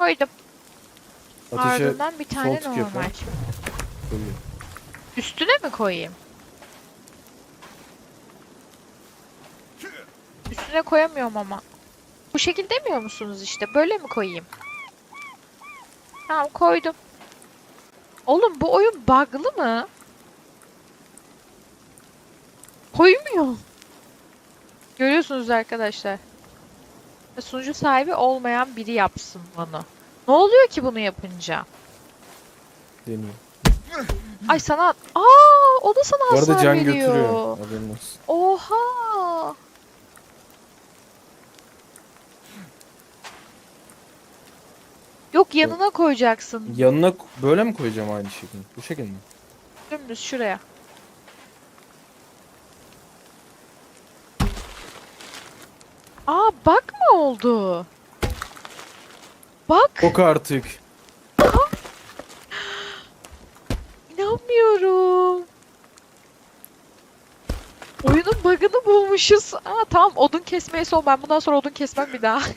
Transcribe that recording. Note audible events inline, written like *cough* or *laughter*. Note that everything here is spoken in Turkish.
Koydum. Ateşe Ardından bir tane tık yapalım. normal. koyuyor. Üstüne mi koyayım? Üstüne koyamıyorum ama. Bu şekil demiyor musunuz işte? Böyle mi koyayım? Tamam koydum. Oğlum bu oyun bug'lı mı? Koymuyor. Görüyorsunuz arkadaşlar. Sunucu sahibi olmayan biri yapsın bunu. Ne oluyor ki bunu yapınca? Deniyor. Ay sana... Aa, o da sana Bu arada hasar can veriyor. götürüyor. Haberin olsun. Oha! Yok yanına koyacaksın. Yanına k- böyle mi koyacağım aynı şekilde? Bu şekilde mi? Dümdüz şuraya. Aa bak oldu? Bak Yok artık. inanmıyorum. Oyunun bug'ını bulmuşuz. Aa tamam odun kesmeye son ben bundan sonra odun kesmem bir daha. *laughs*